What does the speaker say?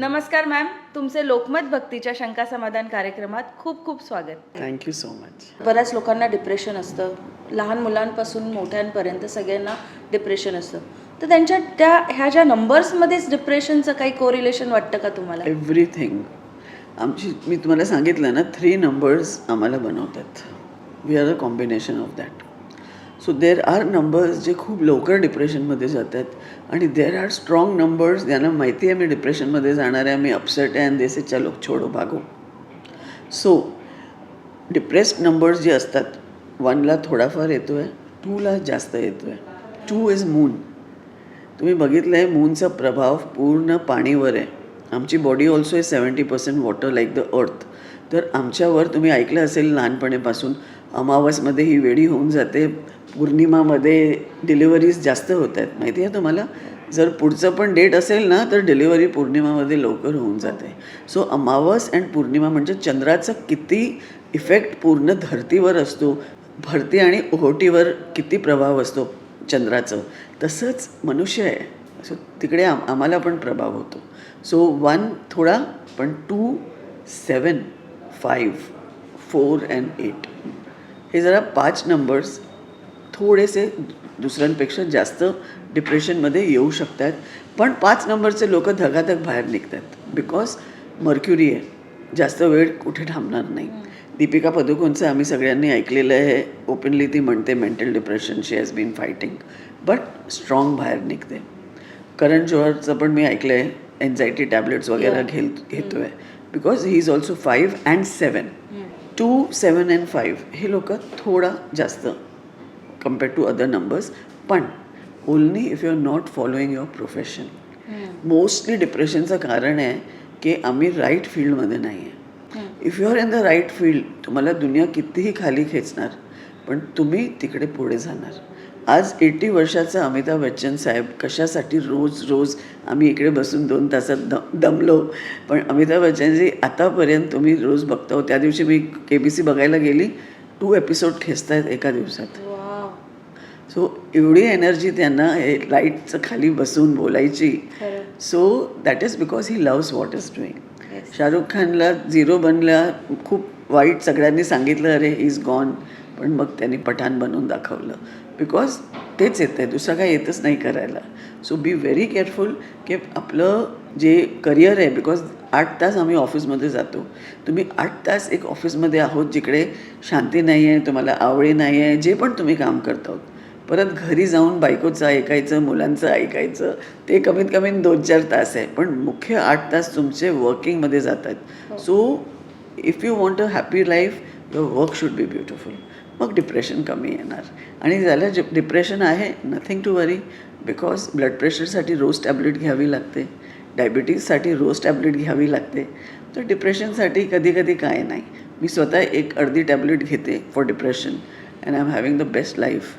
नमस्कार मॅम तुमचे लोकमत भक्तीच्या शंका समाधान कार्यक्रमात खूप खूप स्वागत. थँक्यू सो मच बऱ्याच लोकांना डिप्रेशन असतं. लहान मुलांपासून मोठ्यांपर्यंत सगळ्यांना डिप्रेशन असतं. तर त्यांच्या त्या ह्या ज्या नंबर्समध्येच डिप्रेशनचं काही कोरिलेशन वाटतं का तुम्हाला? एव्हरीथिंग आमची मी तुम्हाला सांगितलं ना थ्री नंबर्स आम्हाला बनवतात. We are a combination of that so there are numbers जे खूप लवकर डिप्रेशनमध्ये जातात. आणि देर आर स्ट्रॉंग नंबर्स ज्यांना माहिती आहे मी डिप्रेशनमध्ये जाणार आहे मी अपसेट आहे आणि देसे चलो छोडो भागो. सो डिप्रेस्ड नंबर्स जे असतात वनला थोडाफार येतो आहे टूला जास्त येतो आहे टू इज मून तुम्ही बघितलं आहे मूनचा प्रभाव पूर्ण पाणीवर आहे. आमची बॉडी ऑल्सो आहे seventy percent water like the earth तर आमच्यावर तुम्ही ऐकलं असेल लहानपणीपासून अमावसमध्ये ही वेळी होऊन जाते. पौर्णिमामध्ये डिलिव्हरीज जास्त होत आहेत. माहिती आहे तुम्हाला? जर पुढचं पण डेट असेल ना तर डिलिव्हरी पौर्णिमामध्ये लवकर होऊन जाते. सो अमावस अँड पौर्णिमा म्हणजे चंद्राचा किती इफेक्ट पूर्ण धरतीवर असतो भरती आणि ओहोटीवर किती प्रभाव असतो चंद्राचं. तसंच मनुष्य आहे. सो तिकडे आम आम्हाला पण प्रभाव होतो. सो वन थोडा पण two seven five four and eight हे जरा पाच नंबर्स थोडेसे दुसऱ्यांपेक्षा जास्त डिप्रेशनमध्ये येऊ शकतात. पण पाच नंबरचे लोक धगाधग बाहेर निघतात. बिकॉज मर्क्युरी आहे. जास्त वेळ कुठे थांबणार नाही. दीपिका पदुकोणचं आम्ही सगळ्यांनी ऐकलेलं आहे. ओपनली ती म्हणते mental depression she has been fighting but strong बाहेर निघते. करण जोहरचं पण मी ऐकलं आहे एन्झायटी टॅबलेट्स वगैरे घेल घेतो आहे because he is also five and seven two seven and five हे लोक थोडा जास्त कंपेअर टू अदर नंबर्स पण only if you are not following your profession mostly डिप्रेशनचं कारण आहे की आम्ही राईट फील्डमध्ये नाही आहे if you are in the right field तुम्हाला दुनिया कितीही खाली खेचणार पण तुम्ही तिकडे पुढे जाणार. आज एटी वर्षाचा अमिताभ बच्चन साहेब कशासाठी रोज रोज आम्ही इकडे बसून दोन तासात द दमलो. पण अमिताभ बच्चनजी आतापर्यंत तुम्ही रोज बघता त्या दिवशी मी के बी सी बघायला गेली. टू एपिसोड खेचतायत एका दिवसात. सो एवढी एनर्जी त्यांना हे लाईटचं खाली बसून बोलायची. So that is because he loves what is doing. Shahrukh खानला झिरो बनला. खूप वाईट सगळ्यांनी सांगितलं अरे इज गॉन पण मग त्यांनी पठाण बनवून दाखवलं. बिकॉज तेच येतं आहे दुसरं काय येतच नाही करायला. सो बी व्हेरी केअरफुल की आपलं जे करिअर आहे बिकॉज आठ तास आम्ही ऑफिसमध्ये जातो. तुम्ही आठ तास एक ऑफिसमध्ये आहोत जिकडे शांती नाही आहे तुम्हाला आवडी नाही आहे जे पण तुम्ही काम करता आहोत. परत घरी जाऊन बायकोचं ऐकायचं मुलांचं ऐकायचं ते कमीत कमी दोन चार तास आहे. पण मुख्य आठ तास तुमचे वर्किंगमध्ये जातात so if you want a happy life your work should be beautiful मग डिप्रेशन कमी येणार. आणि ज्याला जे डिप्रेशन आहे nothing to worry because blood प्रेशरसाठी रोज टॅबलेट घ्यावी लागते. डायबिटीजसाठी रोज टॅबलेट घ्यावी लागते. तर डिप्रेशनसाठी कधी कधी काय नाही. मी स्वतः एक अर्धी टॅबलेट घेते for depression and I am having the best life